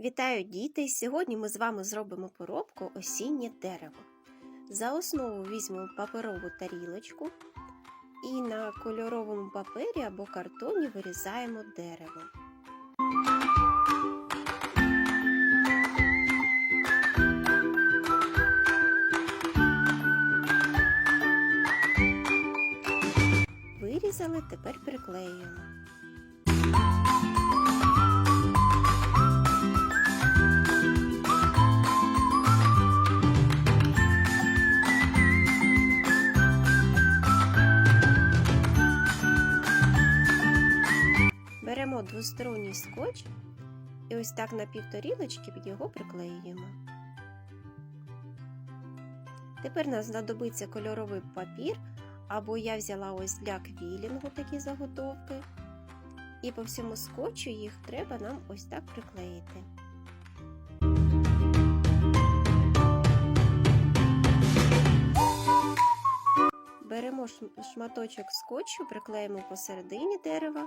Вітаю діти! Сьогодні ми з вами зробимо поробку осіннє дерево. За основу візьмемо паперову тарілочку і на кольоровому папері або картоні вирізаємо дерево. Вирізали, тепер приклеюємо. Беремо двосторонній скотч і ось так на півторілочки його приклеюємо. Тепер нам знадобиться кольоровий папір, або я взяла ось для квілінгу такі заготовки. І по всьому скотчу їх треба нам ось так приклеїти. Беремо шматочок скотчу, приклеїмо посередині дерева.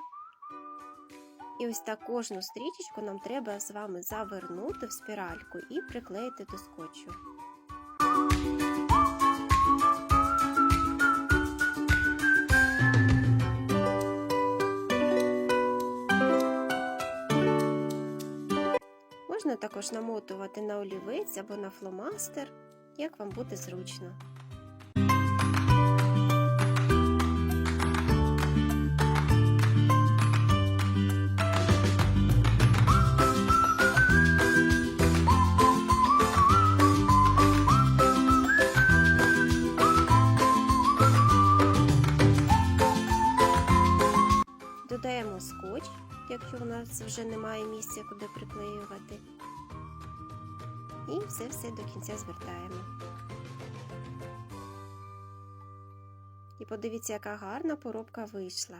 І ось так кожну стрічечку нам треба з вами завернути в спіральку і приклеїти до скотчу. Можна також намотувати на олівець або на фломастер, як вам буде зручно. Скотч, якщо у нас вже немає місця, куди приклеювати. І все все до кінця звертаємо. І подивіться, яка гарна поробка вийшла.